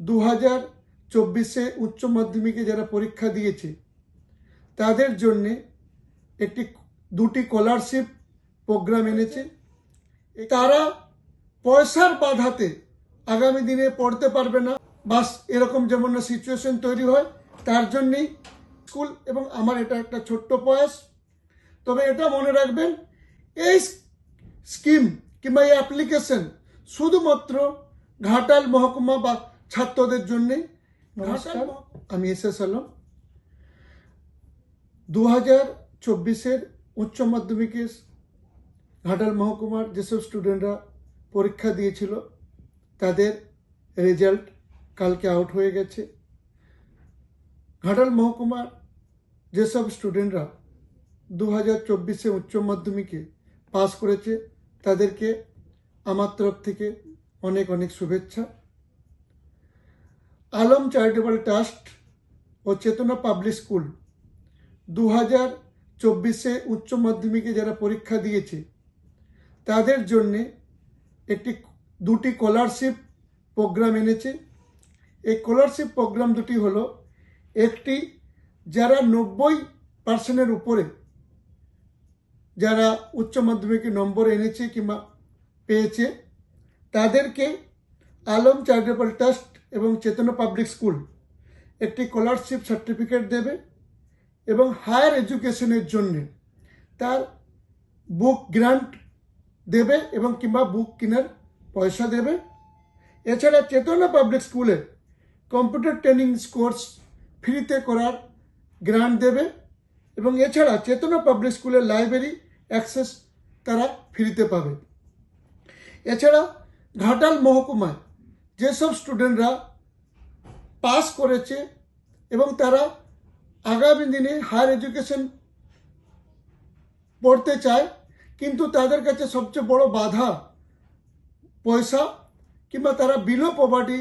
দু হাজার চব্বিশে উচ্চ মাধ্যমিকে যারা পরীক্ষা দিয়েছে, তাদের জন্যে একটি দুটি স্কলারশিপ প্রোগ্রাম এনেছে। তারা পয়সার বাধাতে আগামী দিনে পড়তে পারবে না। বাস এরকম যেমন না সিচুয়েশন তৈরি হয়, তার জন্যেই স্কুল এবং আমার এটা একটা ছোট্ট প্রয়াস। তবে এটা মনে রাখবেন, এই স্কিম কিংবা এই অ্যাপ্লিকেশন শুধুমাত্র ঘাটাল মহকুমা বা ছাত্রদের জন্যে নমস্কার। আমি এস এস আলম। দু হাজার চব্বিশের উচ্চ মাধ্যমিকে ঘাটাল মহকুমার যেসব স্টুডেন্টরা পরীক্ষা দিয়েছিল তাদের রেজাল্ট কালকে আউট হয়ে গেছে। ঘাটাল মহকুমার যেসব স্টুডেন্টরা দু হাজার চব্বিশে উচ্চ মাধ্যমিকে পাস করেছে তাদেরকে আমার তরফ থেকে অনেক অনেক শুভেচ্ছা। আলম চ্যারিটেবল ট্রাস্ট ও চেতনা পাবলিক স্কুল দু হাজার চব্বিশে উচ্চ মাধ্যমিকে যারা পরীক্ষা দিয়েছে, তাদের জন্যে একটি দুটি স্কলারশিপ প্রোগ্রাম এনেছে। এই স্কলারশিপ প্রোগ্রাম দুটি হলো একটি যারা নব্বই পার্সেন্টের উপরে যারা উচ্চ মাধ্যমিকে নম্বর এনেছে কিংবা পেয়েছে, তাদেরকে আলম চ্যারিটেবল ট্রাস্ট এবং চেতনা পাবলিক স্কুল একটি স্কলারশিপ সার্টিফিকেট দেবে এবং হায়ার এডুকেশনের জন্য তার বুক গ্রান্ট দেবে এবং কিংবা বুক কেনার পয়সা দেবে। এছাড়া চেতনা পাবলিক স্কুলে কম্পিউটার ট্রেনিং কোর্স ফ্রিতে করার গ্রান্ট দেবে এবং এছাড়া চেতনা পাবলিক স্কুলের লাইব্রেরি অ্যাক্সেস তারা ফ্রিতে পাবে। এছাড়া ঘাটাল মহকুমায় যেসব স্টুডেন্টরা পাস করেছে এবং তারা আগামী দিনে হায়ার এডুকেশন পড়তে চায়, কিন্তু তাদের কাছে সবচেয়ে বড় বাধা পয়সা কিংবা তারা বিলো পভার্টি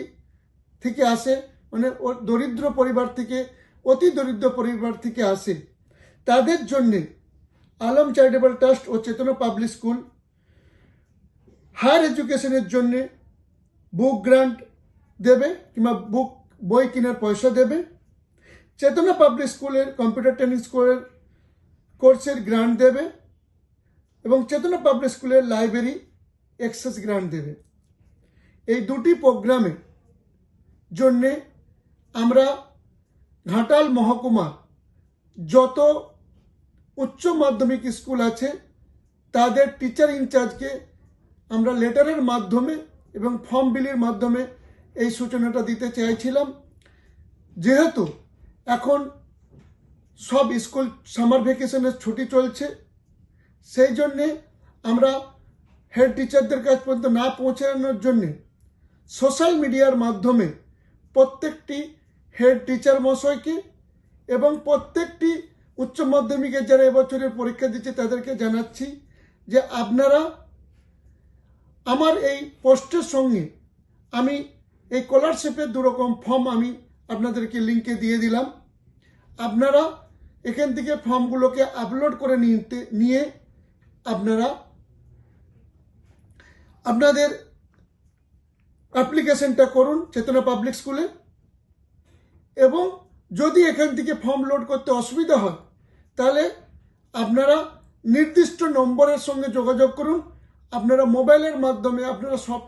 থেকে আসে মানে দরিদ্র পরিবার থেকে, অতি দরিদ্র পরিবার থেকে আসে। তাদের জন্যে আলম চ্যারিটেবল ট্রাস্ট ও চেতনা পাবলিক স্কুল হায়ার এডুকেশনের জন্যে বুক গ্রান্ট দেবে কিংবা বুক বই কেনার পয়সা দেবে। চেতনা পাবলিক স্কুলের কম্পিউটার ট্রেনিং স্কুলের কোর্সের গ্রান্ট দেবে এবং চেতনা পাবলিক স্কুলের লাইব্রেরি এক্সেস গ্রান্ট দেবে। এই দুটি প্রোগ্রামে জন্যে আমরা ঘাটাল মহকুমা যত উচ্চ মাধ্যমিক স্কুল আছে, তাদের টিচার ইনচার্জকে আমরা লেটারের মাধ্যমে এবং ফর্ম বিলির মাধ্যমে এই সূচনাটা দিতে চাইছিলাম যেহেতু এখন সব স্কুল সামার ভ্যাকেশনের ছুটি চলছে, সেই জন্যে আমরা হেড টিচারদের কাছ পর্যন্ত না পৌঁছানোর জন্যে সোশ্যাল মিডিয়ার মাধ্যমে প্রত্যেকটি হেড টিচার মশাইকে এবং প্রত্যেকটি উচ্চ মাধ্যমিকের যারা এবছরের পরীক্ষা দিচ্ছে তাদেরকে জানাচ্ছি যে আপনারা আমার এই পোস্টের সঙ্গে আমি এই স্কলারশিপের দুরকম ফর্ম আমি আপনাদেরকে লিঙ্কে দিয়ে দিলাম। আপনারা এখান থেকে ফর্মগুলোকে আপলোড করে নিতে, নিয়ে আপনারা আপনাদের অ্যাপ্লিকেশনটা করুন চেতনা পাবলিক স্কুলে এবং যদি এখান থেকে ফর্ম লোড করতে অসুবিধা হয়, তাহলে আপনারা নির্দিষ্ট নম্বরের সঙ্গে যোগাযোগ করুন। আপনারা মোবাইলের মাধ্যমে আপনারা সফট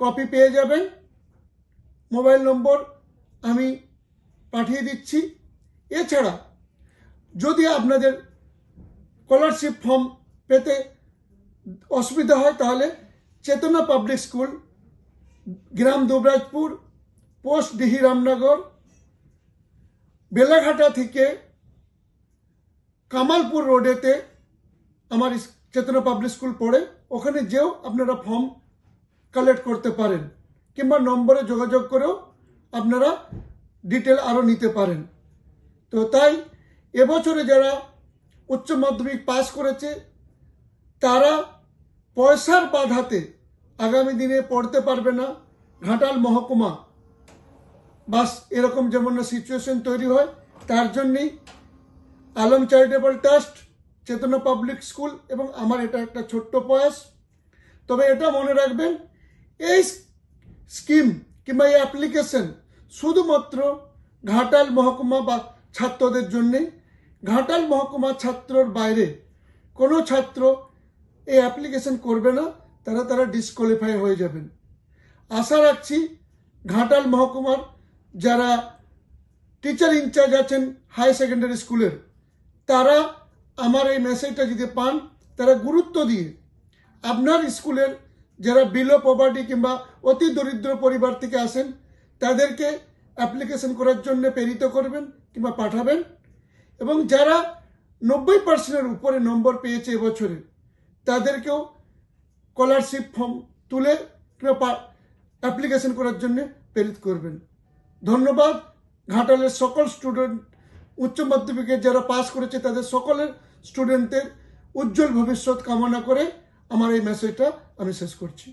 কপি পেয়ে যাবেন। মোবাইল নম্বর আমি পাঠিয়ে দিচ্ছি। এছাড়া যদি আপনাদের স্কলারশিপ ফর্ম পেতে অসুবিধা হয়, তাহলে চেতনা পাবলিক স্কুল, গ্রাম দুবরাজপুর, পোস্ট ডিহি রামনগর, বেলাঘাটা থেকে কামালপুর রোডেতে আমার চেতনা পাবলিক স্কুল পড়ে, ওখানে যেও আপনারা ফর্ম কালেক্ট করতে পারেন, কিংবা নম্বরে যোগাযোগ করেও আপনারা ডিটেল আরও নিতে পারেন। তো তাই এবছরে যারা উচ্চ মাধ্যমিক পাস করেছে, তারা পয়সার বাধাতে আগামী দিনে পড়তে পারবে না। ঘাটাল মহকুমা বাস এরকম যেমন না সিচুয়েশন তৈরি হয়, তার জন্যেই Alam charitable trust Chetana public school এবং আমার এটা একটা ছোট্ট প্রয়াস। তবে এটা মনে রাখবেন, এই স্কিম কিংবা এই অ্যাপ্লিকেশন শুধুমাত্র ঘাটাল মহকুমা বা ছাত্রদের জন্যে ঘাটাল মহকুমা ছাত্রর বাইরে কোনো ছাত্র এই অ্যাপ্লিকেশন করবে না, তারা তারা ডিসকোয়ালিফাই হয়ে যাবেন। আশা রাখছি ঘাটাল মহকুমার যারা টিচার ইনচার্জ আছেন হাই সেকেন্ডারি স্কুলের তারা আমার এই মেসেজটা যদি পান, তারা গুরুত্ব দিয়ে আপনার স্কুলের যারা বিলো পভার্টি কিংবা অতি দরিদ্র পরিবার থেকে আসেন, তাদেরকে অ্যাপ্লিকেশন করার জন্য প্রেরিত করবেন কিংবা পাঠাবেন। এবং যারা নব্বই পার্সেন্টের উপরে নম্বর পেয়েছে এবছরে, তাদেরকেও স্কলারশিপ ফর্ম তুলে কিংবা অ্যাপ্লিকেশন করার জন্য প্রেরিত করবেন। ধন্যবাদ, ঘাটালের সকল স্টুডেন্ট উচ্চ মাধ্যমিকে যারা পাস করেছে তাদের সকলের স্টুডেন্টদের উজ্জ্বল ভবিষ্যৎ কামনা করে আমার এই মেসেজটা আমি শেষ করছি।